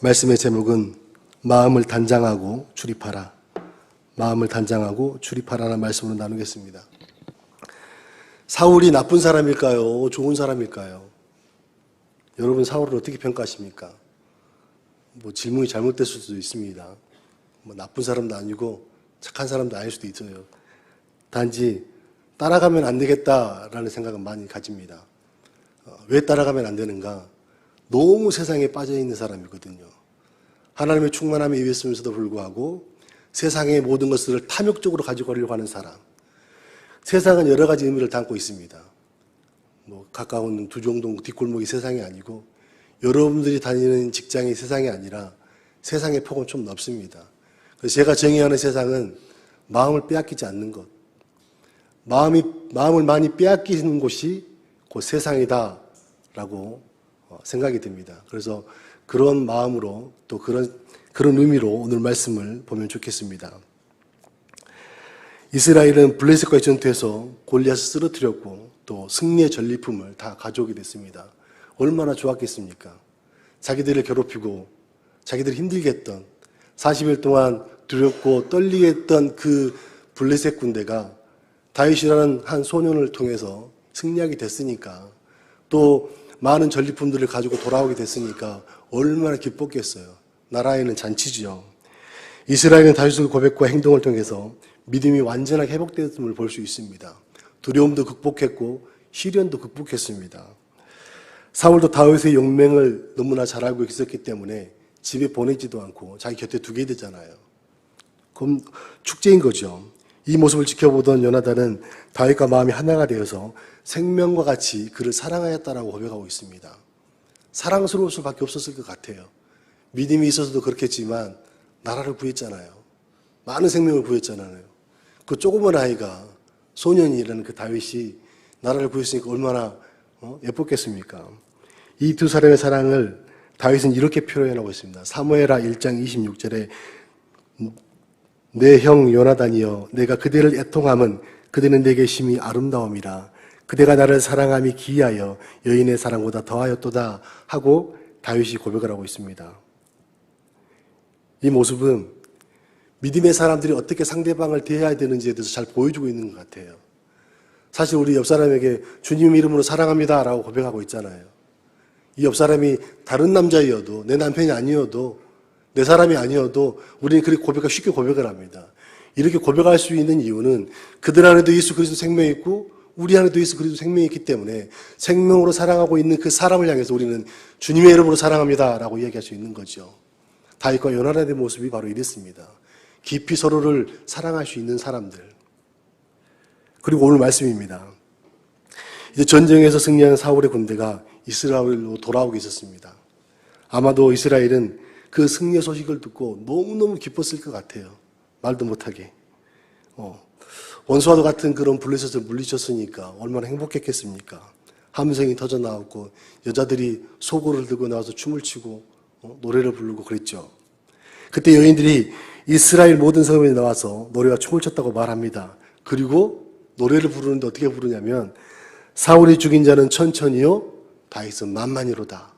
말씀의 제목은 마음을 단장하고 출입하라. 마음을 단장하고 출입하라는 말씀으로 나누겠습니다. 사울이 나쁜 사람일까요? 좋은 사람일까요? 여러분 사울을 어떻게 평가하십니까? 뭐 질문이 잘못됐을 수도 있습니다. 뭐 나쁜 사람도 아니고 착한 사람도 아닐 수도 있어요. 단지 따라가면 안 되겠다라는 생각은 많이 가집니다. 어, 왜 따라가면 안 되는가? 너무 세상에 빠져 있는 사람이거든요. 하나님의 충만함이 위했으면서도 불구하고 세상의 모든 것을 탐욕적으로 가지고 가려고 하는 사람. 세상은 여러 가지 의미를 담고 있습니다. 뭐 가까운 두종동 뒷골목이 세상이 아니고 여러분들이 다니는 직장이 세상이 아니라 세상의 폭은 좀 넓습니다. 그래서 제가 정의하는 세상은 마음을 빼앗기지 않는 것. 마음이, 마음을 많이 빼앗기는 곳이 곧 세상이다라고 어, 생각이 듭니다. 그래서 그런 마음으로 또 그런, 그런 의미로 오늘 말씀을 보면 좋겠습니다. 이스라엘은 블레셋과의 전투에서 골리앗을 쓰러뜨렸고 또 승리의 전리품을 다 가져오게 됐습니다. 얼마나 좋았겠습니까? 자기들을 괴롭히고 자기들을 힘들게 했던 40일 동안 두렵고 떨리게 했던 그 블레셋 군대가 다윗이라는 한 소년을 통해서 승리하게 됐으니까 또 많은 전리품들을 가지고 돌아오게 됐으니까 얼마나 기뻤겠어요. 나라에는 잔치지요. 이스라엘은 다윗의 고백과 행동을 통해서 믿음이 완전하게 회복되었음을 볼 수 있습니다. 두려움도 극복했고 시련도 극복했습니다. 사울도 다윗의 용맹을 너무나 잘 알고 있었기 때문에 집에 보내지도 않고 자기 곁에 두게 되잖아요. 그럼 축제인 거죠. 이 모습을 지켜보던 요나단은 다윗과 마음이 하나가 되어서 생명과 같이 그를 사랑하였다라고 고백하고 있습니다. 사랑스러울 수밖에 없었을 것 같아요. 믿음이 있어서도 그렇겠지만 나라를 구했잖아요. 많은 생명을 구했잖아요. 그 조그만 아이가 소년이라는 그 다윗이 나라를 구했으니까 얼마나 어? 예뻤겠습니까? 이 두 사람의 사랑을 다윗은 이렇게 표현하고 있습니다. 사무엘하 1장 26절에 내 형 요나단이여 내가 그대를 애통함은 그대는 내게 심히 아름다움이라 그대가 나를 사랑함이 기이하여 여인의 사랑보다 더하였도다 하고 다윗이 고백을 하고 있습니다. 이 모습은 믿음의 사람들이 어떻게 상대방을 대해야 되는지에 대해서 잘 보여주고 있는 것 같아요. 사실 우리 옆 사람에게 주님 이름으로 사랑합니다 라고 고백하고 있잖아요. 이 옆 사람이 다른 남자이어도 내 남편이 아니어도 내 사람이 아니어도 우리는 그렇게 고백하 쉽게 고백을 합니다. 이렇게 고백할 수 있는 이유는 그들 안에도 예수 그리스도 생명이 있고 우리 안에도 예수 그리스도 생명이 있기 때문에 생명으로 사랑하고 있는 그 사람을 향해서 우리는 주님의 이름으로 사랑합니다라고 이야기할 수 있는 거죠. 다윗과 요나단의 모습이 바로 이랬습니다. 깊이 서로를 사랑할 수 있는 사람들. 그리고 오늘 말씀입니다. 이제 전쟁에서 승리한 사울의 군대가 이스라엘로 돌아오고 있었습니다. 아마도 이스라엘은 그 승리의 소식을 듣고 너무너무 기뻤을 것 같아요. 말도 못하게. 어, 원수와도 같은 그런 블레셋을 물리쳤으니까 얼마나 행복했겠습니까? 함성이 터져 나왔고 여자들이 소고를 들고 나와서 춤을 추고 어, 노래를 부르고 그랬죠. 그때 여인들이 이스라엘 모든 성읍에 나와서 노래와 춤을 췄다고 말합니다. 그리고 노래를 부르는데 어떻게 부르냐면 사울이 죽인 자는 천천히요 다윗은 만만히로다.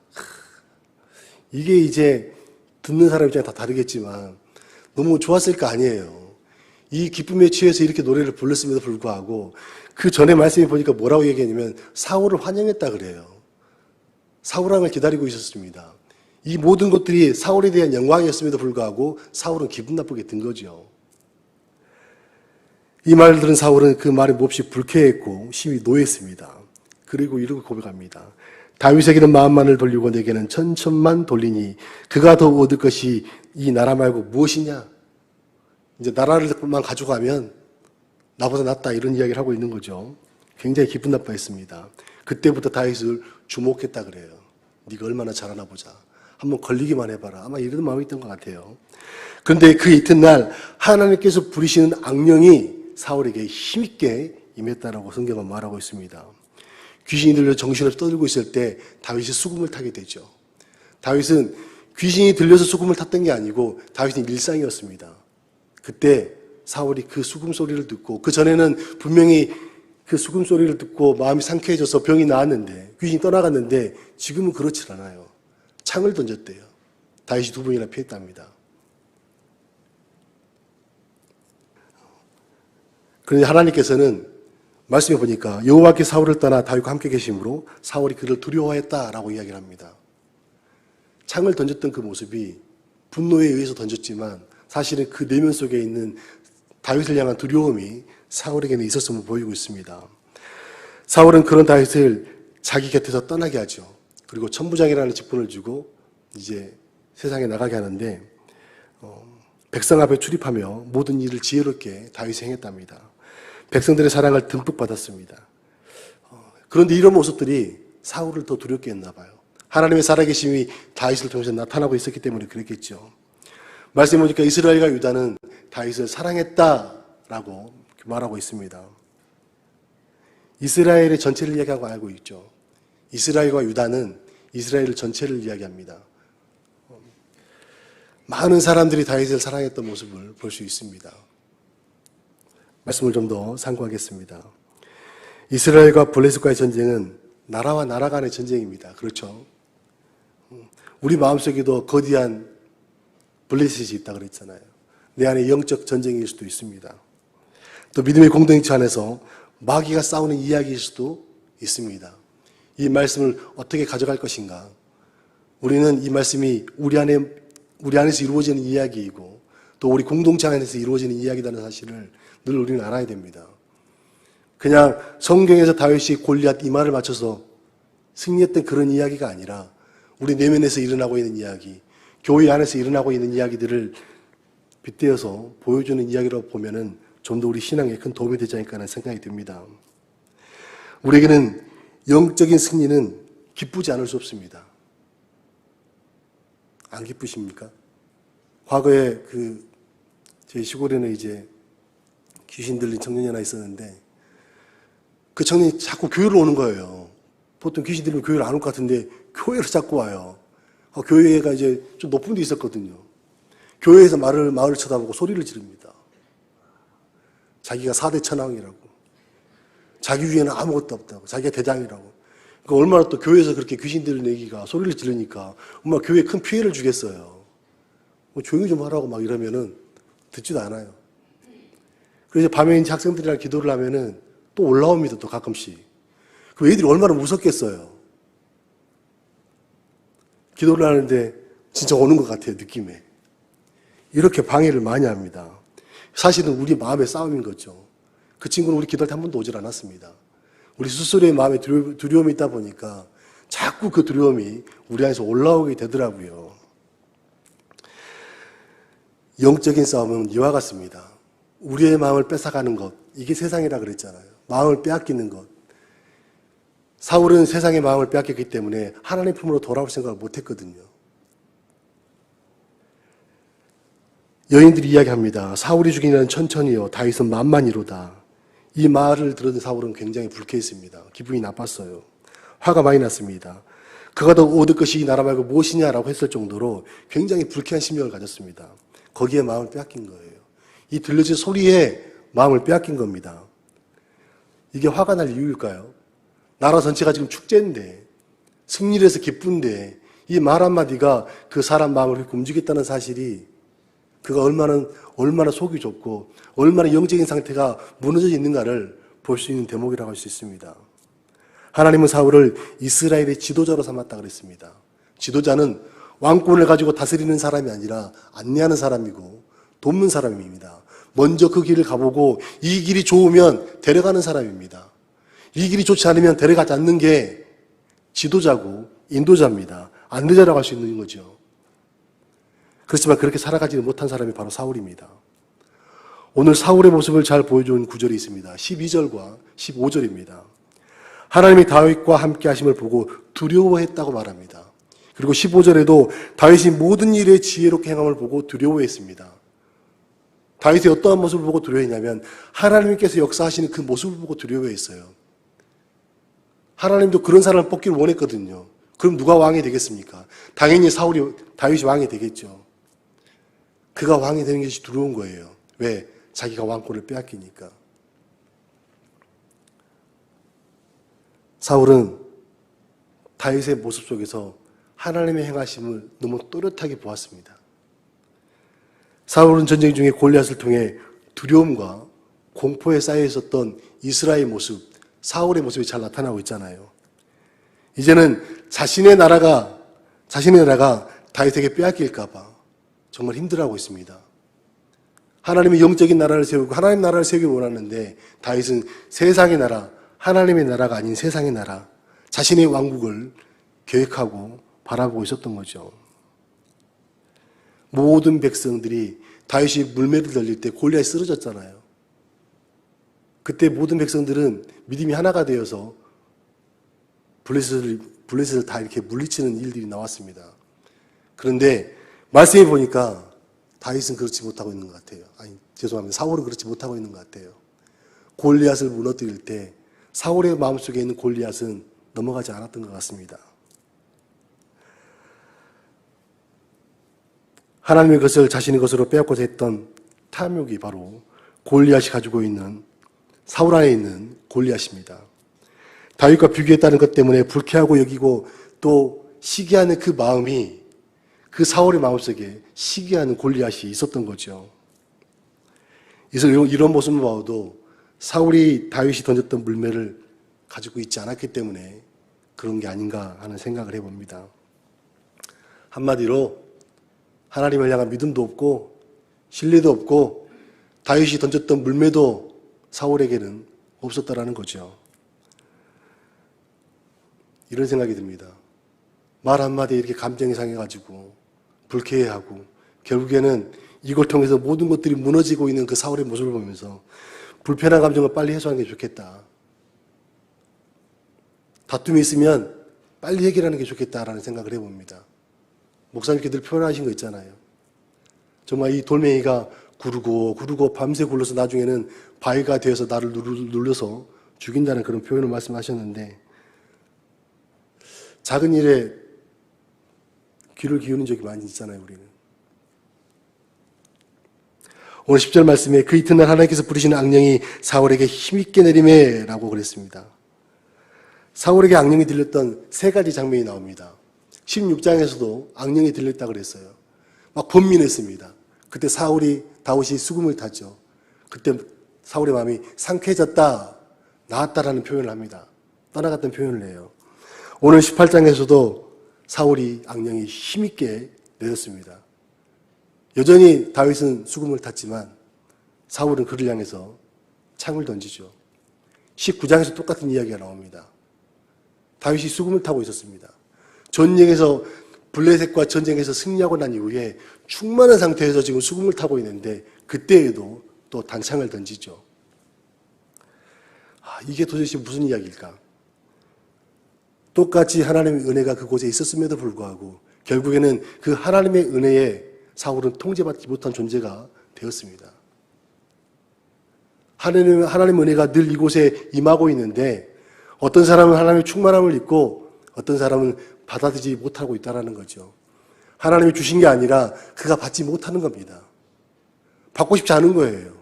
이게 이제 듣는 사람 입장에 다 다르겠지만 너무 좋았을 거 아니에요. 이 기쁨에 취해서 이렇게 노래를 불렀음에도 불구하고 그 전에 말씀해 보니까 뭐라고 얘기했냐면 사울을 환영했다 그래요. 사울왕을 기다리고 있었습니다. 이 모든 것들이 사울에 대한 영광이었음에도 불구하고 사울은 기분 나쁘게 든 거죠. 이 말을 들은 사울은 그 말에 몹시 불쾌했고 심히 노했습니다. 그리고 이렇게 고백합니다. 다윗에게는 마음만을 돌리고 내게는 천천만 돌리니 그가 더 얻을 것이 이 나라 말고 무엇이냐? 이제 나라를만 가져가면 나보다 낫다 이런 이야기를 하고 있는 거죠. 굉장히 기분 나빠했습니다. 그때부터 다윗을 주목했다 그래요. 네가 얼마나 잘하나 보자. 한번 걸리기만 해봐라. 아마 이런 마음이 있던 것 같아요. 그런데 그 이튿날 하나님께서 부리시는 악령이 사울에게 힘있게 임했다라고 성경은 말하고 있습니다. 귀신이 들려 정신없이 떠들고 있을 때 다윗이 수금을 타게 되죠. 다윗은 귀신이 들려서 수금을 탔던 게 아니고 다윗은 일상이었습니다. 그때 사울이 그 수금 소리를 듣고 그 전에는 분명히 그 수금 소리를 듣고 마음이 상쾌해져서 병이 나았는데 귀신이 떠나갔는데 지금은 그렇지 않아요. 창을 던졌대요. 다윗이 두 번이나 피했답니다. 그런데 하나님께서는 말씀해 보니까 여호와께 사울을 떠나 다윗과 함께 계심으로 사울이 그를 두려워했다라고 이야기를 합니다. 창을 던졌던 그 모습이 분노에 의해서 던졌지만 사실은 그 내면 속에 있는 다윗을 향한 두려움이 사울에게는 있었음을 보이고 있습니다. 사울은 그런 다윗을 자기 곁에서 떠나게 하죠. 그리고 천부장이라는 직분을 주고 이제 세상에 나가게 하는데 어, 백성 앞에 출입하며 모든 일을 지혜롭게 다윗이 행했답니다. 백성들의 사랑을 듬뿍 받았습니다. 어, 그런데 이런 모습들이 사울을 더 두렵게 했나 봐요. 하나님의 살아계심이 다윗을 통해서 나타나고 있었기 때문에 그랬겠죠. 말씀해 보니까 이스라엘과 유다는 다윗을 사랑했다라고 말하고 있습니다. 이스라엘의 전체를 이야기하고 알고 있죠. 이스라엘과 유다는 이스라엘 전체를 이야기합니다. 많은 사람들이 다윗을 사랑했던 모습을 볼 수 있습니다. 말씀을 좀 더 상고하겠습니다. 이스라엘과 블레셋과의 전쟁은 나라와 나라 간의 전쟁입니다. 그렇죠? 우리 마음속에도 거대한 블레셋이 있다 그랬잖아요. 내 안에 영적 전쟁일 수도 있습니다. 또 믿음의 공동체 안에서 마귀가 싸우는 이야기일 수도 있습니다. 이 말씀을 어떻게 가져갈 것인가? 우리는 이 말씀이 우리 안에 우리 안에서 이루어지는 이야기이고 또 우리 공동체 안에서 이루어지는 이야기라는 사실을 늘 우리는 알아야 됩니다. 그냥 성경에서 다윗이 골리앗 이 말을 맞춰서 승리했던 그런 이야기가 아니라 우리 내면에서 일어나고 있는 이야기, 교회 안에서 일어나고 있는 이야기들을 빗대어서 보여주는 이야기로 보면은 좀 더 우리 신앙에 큰 도움이 되지 않을까 하는 생각이 듭니다. 우리에게는 영적인 승리는 기쁘지 않을 수 없습니다. 안 기쁘십니까? 과거에 그, 제 시골에는 이제 귀신 들린 청년이 하나 있었는데 그 청년이 자꾸 교회를 오는 거예요. 보통 귀신 들리면 교회를 안 올 것 같은데 교회를 자꾸 와요. 어, 교회가 이제 좀 높은 데 있었거든요. 교회에서 말을, 마을을 쳐다보고 소리를 지릅니다. 자기가 사대 천왕이라고. 자기 위에는 아무것도 없다고. 자기가 대장이라고. 그 얼마나 또 교회에서 그렇게 귀신 들린 얘기가 소리를 지르니까 엄마 교회에 큰 피해를 주겠어요. 뭐 조용히 좀 하라고 막 이러면은 듣지도 않아요. 그래서 밤에 이제 학생들이랑 기도를 하면은 또 올라옵니다. 또 가끔씩. 그 애들이 얼마나 무섭겠어요. 기도를 하는데 진짜 오는 것 같아요. 느낌에. 이렇게 방해를 많이 합니다. 사실은 우리 마음의 싸움인 거죠. 그 친구는 우리 기도할 때 한 번도 오질 않았습니다. 우리 스스로의 마음에 두려움 이 있다 보니까 자꾸 그 두려움이 우리 안에서 올라오게 되더라고요. 영적인 싸움은 이와 같습니다. 우리의 마음을 뺏어가는 것, 이게 세상이라 그랬잖아요. 마음을 빼앗기는 것. 사울은 세상의 마음을 빼앗겼기 때문에 하나님 품으로 돌아올 생각을 못 했거든요. 여인들이 이야기합니다. 사울이 죽이는 천천히요. 다윗은 만만이로다. 이 말을 들은 사울은 굉장히 불쾌했습니다. 기분이 나빴어요. 화가 많이 났습니다. 그가 더 얻을 것이 이 나라 말고 무엇이냐라고 했을 정도로 굉장히 불쾌한 심정을 가졌습니다. 거기에 마음을 빼앗긴 거예요. 이 들려진 소리에 마음을 빼앗긴 겁니다. 이게 화가 날 이유일까요? 나라 전체가 지금 축제인데, 승리를 해서 기쁜데, 이 말 한마디가 그 사람 마음을 그렇게 움직였다는 사실이 그가 얼마나, 얼마나 속이 좁고, 얼마나 영적인 상태가 무너져 있는가를 볼 수 있는 대목이라고 할 수 있습니다. 하나님은 사울을 이스라엘의 지도자로 삼았다 그랬습니다. 지도자는 왕권을 가지고 다스리는 사람이 아니라 안내하는 사람이고 돕는 사람입니다. 먼저 그 길을 가보고 이 길이 좋으면 데려가는 사람입니다. 이 길이 좋지 않으면 데려가지 않는 게 지도자고 인도자입니다. 안내자라고 할 수 있는 거죠. 그렇지만 그렇게 살아가지는 못한 사람이 바로 사울입니다. 오늘 사울의 모습을 잘 보여주는 구절이 있습니다. 12절과 15절입니다. 하나님이 다윗과 함께 하심을 보고 두려워했다고 말합니다. 그리고 15절에도 다윗이 모든 일에 지혜롭게 행함을 보고 두려워했습니다. 다윗이 어떠한 모습을 보고 두려워했냐면 하나님께서 역사하시는 그 모습을 보고 두려워했어요. 하나님도 그런 사람을 뽑기를 원했거든요. 그럼 누가 왕이 되겠습니까? 당연히 사울이 다윗이 왕이 되겠죠. 그가 왕이 되는 것이 두려운 거예요. 왜? 자기가 왕권을 빼앗기니까. 사울은 다윗의 모습 속에서 하나님의 행하심을 너무 또렷하게 보았습니다. 사울은 전쟁 중에 골리앗을 통해 두려움과 공포에 쌓여 있었던 이스라엘 모습, 사울의 모습이 잘 나타나고 있잖아요. 이제는 자신의 나라가 자신의 나라가 다윗에게 빼앗길까봐 정말 힘들어하고 있습니다. 하나님의 영적인 나라를 세우고 하나님 나라를 세우기 원하는데 다윗은 세상의 나라, 하나님의 나라가 아닌 세상의 나라, 자신의 왕국을 계획하고 바라보고 있었던 거죠. 모든 백성들이 다윗이 물매를 돌릴 때 골리앗이 쓰러졌잖아요. 그때 모든 백성들은 믿음이 하나가 되어서 블레셋을, 블레셋을 다 이렇게 물리치는 일들이 나왔습니다. 그런데 말씀해 보니까 다윗은 그렇지 못하고 있는 것 같아요. 아니, 죄송합니다. 사울은 그렇지 못하고 있는 것 같아요. 골리앗을 무너뜨릴 때 사울의 마음속에 있는 골리앗은 넘어가지 않았던 것 같습니다. 하나님의 것을 자신의 것으로 빼앗고자 했던 탐욕이 바로 골리앗이 가지고 있는 사울 안에 있는 골리앗입니다. 다윗과 비교했다는 것 때문에 불쾌하고 여기고 또 시기하는 그 마음이 그 사울의 마음속에 시기하는 골리앗이 있었던 거죠. 그래서 이런 모습을 봐도 사울이 다윗이 던졌던 물매를 가지고 있지 않았기 때문에 그런 게 아닌가 하는 생각을 해봅니다. 한마디로 하나님을 향한 믿음도 없고 신뢰도 없고 다윗이 던졌던 물매도 사울에게는 없었다라는 거죠. 이런 생각이 듭니다. 말 한마디에 이렇게 감정이 상해가지고 불쾌해하고 결국에는 이걸 통해서 모든 것들이 무너지고 있는 그 사울의 모습을 보면서 불편한 감정을 빨리 해소하는 게 좋겠다. 다툼이 있으면 빨리 해결하는 게 좋겠다라는 생각을 해봅니다. 목사님께 늘 표현하신 거 있잖아요. 정말 이 돌멩이가 구르고 구르고 밤새 굴러서 나중에는 바위가 되어서 나를 눌러서 죽인다는 그런 표현을 말씀하셨는데 작은 일에 귀를 기울인 적이 많이 있잖아요, 우리는. 오늘 10절 말씀에 그 이튿날 하나님께서 부르시는 악령이 사울에게 힘있게 내림에 라고 그랬습니다. 사울에게 악령이 들렸던 세 가지 장면이 나옵니다. 16장에서도 악령이 들렸다 그랬어요. 막 번민했습니다. 그때 사울이 다윗이 수금을 탔죠. 그때 사울의 마음이 상쾌해졌다, 나았다라는 표현을 합니다. 떠나갔던 표현을 해요. 오늘 18장에서도 사울이 악령이 힘있게 내렸습니다. 여전히 다윗은 수금을 탔지만 사울은 그를 향해서 창을 던지죠. 19장에서 똑같은 이야기가 나옵니다. 다윗이 수금을 타고 있었습니다. 전쟁에서 블레셋과 전쟁에서 승리하고 난 이후에 충만한 상태에서 지금 수금을 타고 있는데 그때에도 또 단창을 던지죠. 아, 이게 도대체 무슨 이야기일까? 똑같이 하나님의 은혜가 그곳에 있었음에도 불구하고 결국에는 그 하나님의 은혜에 사울은 통제받지 못한 존재가 되었습니다. 하나님, 하나님 은혜가 늘 이곳에 임하고 있는데 어떤 사람은 하나님의 충만함을 입고 어떤 사람은 받아들이지 못하고 있다는 거죠. 하나님이 주신 게 아니라 그가 받지 못하는 겁니다. 받고 싶지 않은 거예요.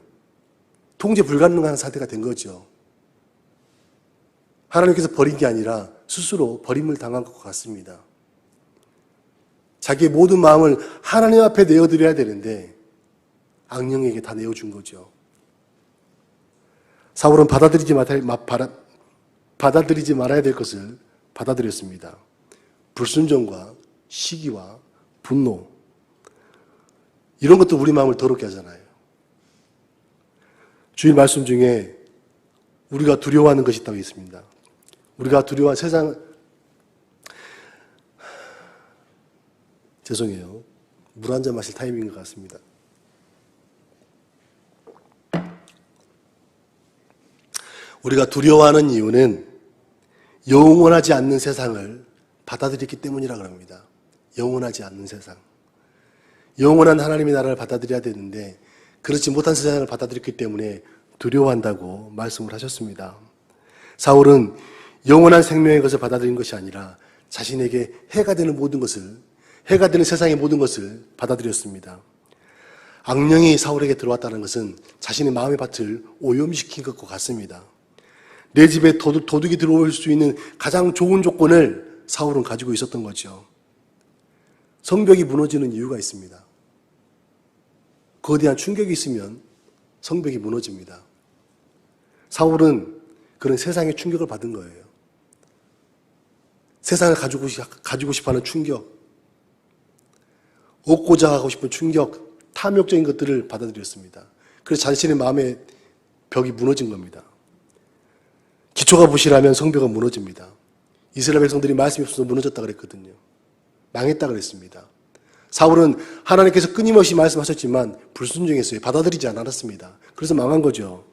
통제 불가능한 상태가 된 거죠. 하나님께서 버린 게 아니라 스스로 버림을 당한 것 같습니다. 자기의 모든 마음을 하나님 앞에 내어드려야 되는데 악령에게 다 내어준 거죠. 사울은 받아들이지 말아야 될 것을 받아들였습니다. 불순종과 시기와 분노 이런 것도 우리 마음을 더럽게 하잖아요. 주일 말씀 중에 우리가 두려워하는 것이 있다고 있습니다. 우리가 두려워한 세상 죄송해요. 물 한 잔 마실 타이밍인 것 같습니다. 우리가 두려워하는 이유는 영원하지 않는 세상을 받아들였기 때문이라 그럽니다. 영원하지 않는 세상. 영원한 하나님의 나라를 받아들여야 되는데 그렇지 못한 세상을 받아들였기 때문에 두려워한다고 말씀을 하셨습니다. 사울은 영원한 생명의 것을 받아들인 것이 아니라 자신에게 해가 되는 모든 것을 해가 되는 세상의 모든 것을 받아들였습니다. 악령이 사울에게 들어왔다는 것은 자신의 마음의 밭을 오염시킨 것과 같습니다. 내 집에 도둑, 이 들어올 수 있는 가장 좋은 조건을 사울은 가지고 있었던 거죠. 성벽이 무너지는 이유가 있습니다. 거대한 충격이 있으면 성벽이 무너집니다. 사울은 그런 세상의 충격을 받은 거예요. 세상을 가지고, 싶- 가지고 싶어 하는 충격, 얻고자 하고 싶은 충격, 탐욕적인 것들을 받아들였습니다. 그래서 자신의 마음의 벽이 무너진 겁니다. 기초가 부실하면 성벽은 무너집니다. 이스라엘 백성들이 말씀이 없어서 무너졌다 그랬거든요. 망했다 그랬습니다. 사울은 하나님께서 끊임없이 말씀하셨지만 불순종했어요. 받아들이지 않았습니다. 그래서 망한 거죠.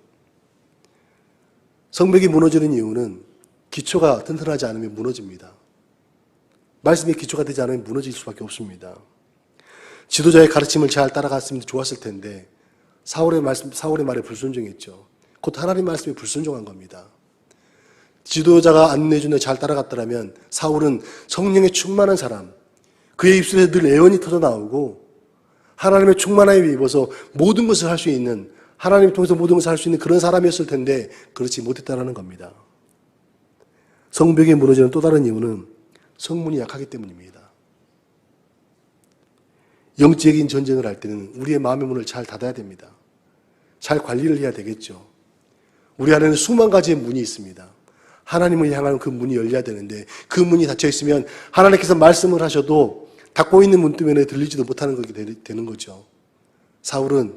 성벽이 무너지는 이유는 기초가 튼튼하지 않으면 무너집니다. 말씀의 기초가 되지 않으면 무너질 수밖에 없습니다. 지도자의 가르침을 잘 따라갔으면 좋았을 텐데 사울의 말씀, 사울의 말에 불순종했죠. 곧 하나님 말씀에 불순종한 겁니다. 지도자가 안내준에 잘 따라갔더라면 사울은 성령에 충만한 사람, 그의 입술에 늘 애언이 터져 나오고 하나님의 충만함에 입어서 모든 것을 할 수 있는 하나님을 통해서 모든 것을 할 수 있는 그런 사람이었을 텐데 그렇지 못했다라는 겁니다. 성벽이 무너지는 또 다른 이유는 성문이 약하기 때문입니다. 영적인 전쟁을 할 때는 우리의 마음의 문을 잘 닫아야 됩니다. 잘 관리를 해야 되겠죠. 우리 안에는 수만 가지의 문이 있습니다. 하나님을 향하는 그 문이 열려야 되는데 그 문이 닫혀 있으면 하나님께서 말씀을 하셔도 닫고 있는 문 때문에 들리지도 못하는 것이 되- 되는 거죠. 사울은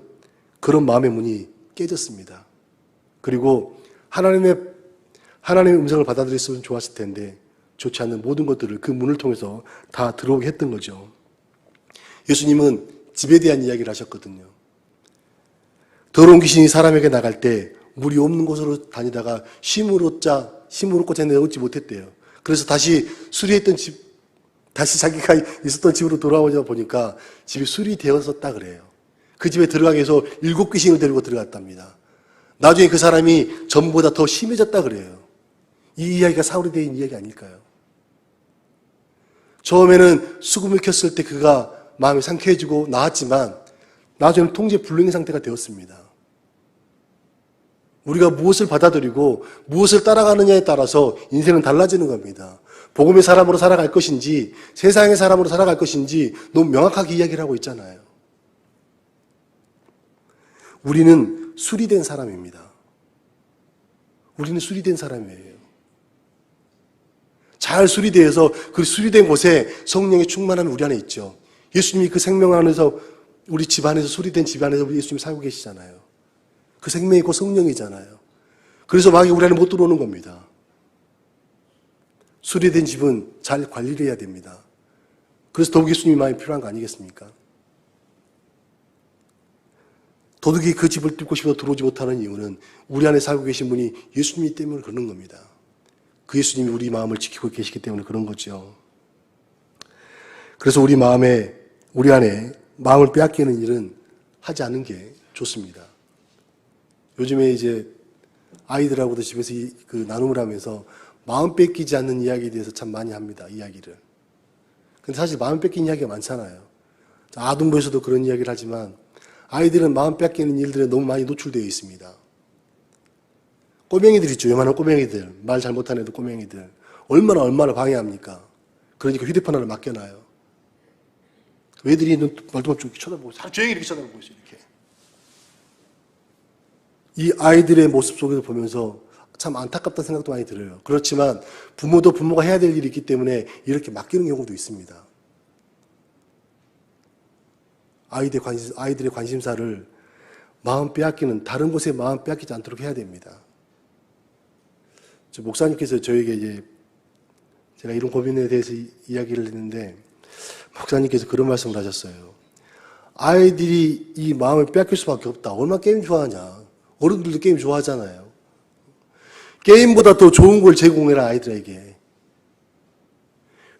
그런 마음의 문이 깨졌습니다. 그리고 하나님의 하나님의 음성을 받아들였으면 좋았을 텐데 좋지 않는 모든 것들을 그 문을 통해서 다 들어오게 했던 거죠. 예수님은 집에 대한 이야기를 하셨거든요. 더러운 귀신이 사람에게 나갈 때 물이 없는 곳으로 다니다가 심으로 짜, 심으로 꽂아 내어오지 못했대요. 그래서 다시 수리했던 집, 다시 자기가 있었던 집으로 돌아오자 보니까 집이 수리되었었다 그래요. 그 집에 들어가기 위해서 일곱 귀신을 데리고 들어갔답니다. 나중에 그 사람이 전보다 더 심해졌다 그래요. 이 이야기가 사울에 대한 이야기 아닐까요? 처음에는 수금을 켰을 때 그가 마음이 상쾌해지고 나았지만 나중에는 통제 불능의 상태가 되었습니다. 우리가 무엇을 받아들이고 무엇을 따라가느냐에 따라서 인생은 달라지는 겁니다. 복음의 사람으로 살아갈 것인지 세상의 사람으로 살아갈 것인지 너무 명확하게 이야기를 하고 있잖아요. 우리는 수리된 사람입니다. 우리는 수리된 사람이에요. 잘 수리되어서 그 수리된 곳에 성령의 충만함이 우리 안에 있죠. 예수님이 그 생명 안에서 우리 집 안에서 수리된 집 안에서 우리 예수님이 살고 계시잖아요. 그 생명이 곧 성령이잖아요. 그래서 마귀 우리 안에 못 들어오는 겁니다. 수리된 집은 잘 관리를 해야 됩니다. 그래서 더욱 예수님이 많이 필요한 거 아니겠습니까? 도둑이 그 집을 뚫고 싶어도 들어오지 못하는 이유는 우리 안에 살고 계신 분이 예수님이 때문에 그런 겁니다. 그 예수님이 우리 마음을 지키고 계시기 때문에 그런 거죠. 그래서 우리 마음에, 우리 안에 마음을 빼앗기는 일은 하지 않는 게 좋습니다. 요즘에 이제 아이들하고도 집에서 이- 그 나눔을 하면서 마음 뺏기지 않는 이야기에 대해서 참 많이 합니다. 이야기를. 근데 사실 마음 뺏긴 이야기가 많잖아요. 아동부에서도 그런 이야기를 하지만 아이들은 마음 뺏기는 일들에 너무 많이 노출되어 있습니다. 꼬맹이들 있죠. 요만한 꼬맹이들. 말 잘 못하는 애들 꼬맹이들. 얼마나 얼마나 방해합니까? 그러니까 휴대폰 하나 맡겨놔요. 애들이 눈, 말도 쭉 쳐다보고, 종일 이렇게 쳐다보고 있어요, 이렇게. 이 아이들의 모습 속에서 보면서 참 안타깝다는 생각도 많이 들어요. 그렇지만 부모도 부모가 해야 될 일이 있기 때문에 이렇게 맡기는 경우도 있습니다. 아이들의 관심, 아이들의 관심사를 마음 빼앗기는 다른 곳에 마음 빼앗기지 않도록 해야 됩니다. 저 목사님께서 저에게 이제 제가 이런 고민에 대해서 이- 이야기를 했는데 목사님께서 그런 말씀을 하셨어요. 아이들이 이 마음을 빼앗길 수밖에 없다. 얼마나 게임 좋아하냐. 어른들도 게임 좋아하잖아요. 게임보다 더 좋은 걸 제공해라 아이들에게.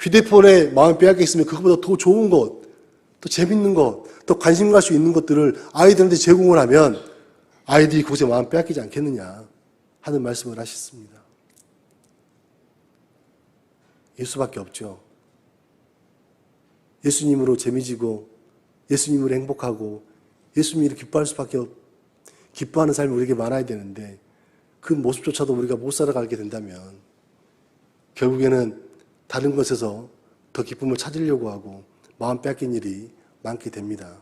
휴대폰에 마음 빼앗겼으면 그것보다 더 좋은 것, 더 재밌는 것, 더 관심 갈 수 있는 것들을 아이들한테 제공을 하면 아이들이 그곳에 마음 빼앗기지 않겠느냐 하는 말씀을 하셨습니다. 예수밖에 없죠. 예수님으로 재미지고 예수님으로 행복하고 예수님이 기뻐할 수밖에 없, 기뻐하는 삶이 우리에게 많아야 되는데 그 모습조차도 우리가 못 살아가게 된다면 결국에는 다른 것에서 더 기쁨을 찾으려고 하고 마음 뺏긴 일이 많게 됩니다.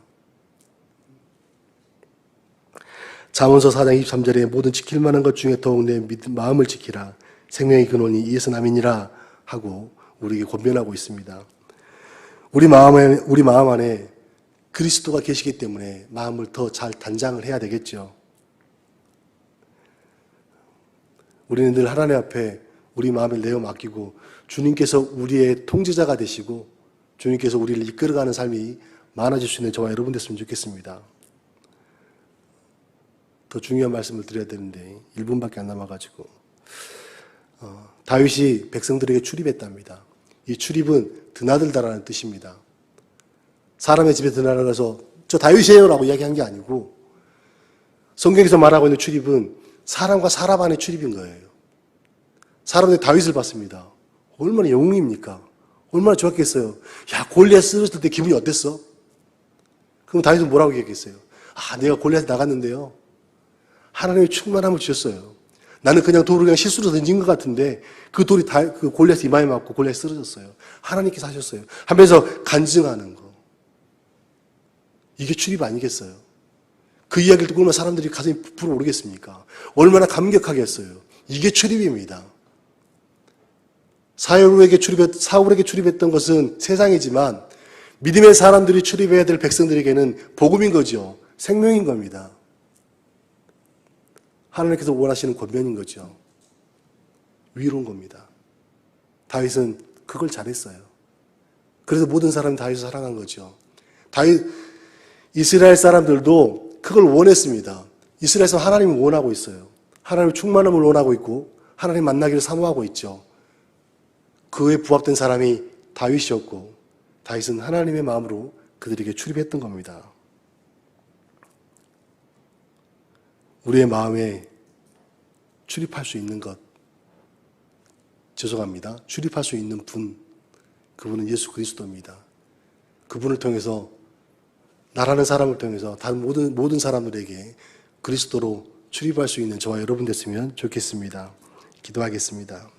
잠언서 4장 23절에 모든 지킬 만한 것 중에 더욱 내 믿- 마음을 지키라. 생명의 근원이 이에서 남이니라 하고 우리에게 권면하고 있습니다. 우리 마음에, 우리 마음 안에 그리스도가 계시기 때문에 마음을 더 잘 단장을 해야 되겠죠. 우리는 늘 하나님 앞에 우리 마음을 내어 맡기고 주님께서 우리의 통제자가 되시고 주님께서 우리를 이끌어가는 삶이 많아질 수 있는 저와 여러분 됐으면 좋겠습니다. 더 중요한 말씀을 드려야 되는데 1분밖에 안 남아가지고 어, 다윗이 백성들에게 출입했답니다. 이 출입은 드나들다라는 뜻입니다. 사람의 집에 드나들어서 저 다윗이에요라고 이야기한 게 아니고 성경에서 말하고 있는 출입은 사람과 사람 안의 출입인 거예요. 사람들이 다윗을 봤습니다. 얼마나 영웅입니까? 얼마나 좋았겠어요. 야 골리앗 쓰러졌을 때 기분이 어땠어? 그럼 다윗은 뭐라고 얘기했겠어요? 아 내가 골리앗 나갔는데요. 하나님의 충만함을 주셨어요. 나는 그냥 돌을 그냥 실수로 던진 것 같은데 그 돌이 다, 그 골리앗 이마에 맞고 골리앗 쓰러졌어요. 하나님께서 하셨어요. 하면서 간증하는 거. 이게 출입 아니겠어요? 그 이야기를 듣고 보면 사람들이 가슴이 부풀어 오르겠습니까? 얼마나 감격하겠어요? 이게 출입입니다. 사울에게 출입했, 사울에게 출입했던 것은 세상이지만 믿음의 사람들이 출입해야 될 백성들에게는 복음인 거죠. 생명인 겁니다. 하나님께서 원하시는 권면인 거죠. 위로인 겁니다. 다윗은 그걸 잘했어요. 그래서 모든 사람이 다윗을 사랑한 거죠. 다윗 이스라엘 사람들도 그걸 원했습니다. 이스라엘에서 하나님을 원하고 있어요. 하나님의 충만함을 원하고 있고 하나님 만나기를 사모하고 있죠. 그에 부합된 사람이 다윗이었고 다윗은 하나님의 마음으로 그들에게 출입했던 겁니다. 우리의 마음에 출입할 수 있는 것 죄송합니다. 출입할 수 있는 분 그분은 예수 그리스도입니다. 그분을 통해서 나라는 사람을 통해서 다른 모든 모든 사람들에게 그리스도로 출입할 수 있는 저와 여러분 됐으면 좋겠습니다. 기도하겠습니다.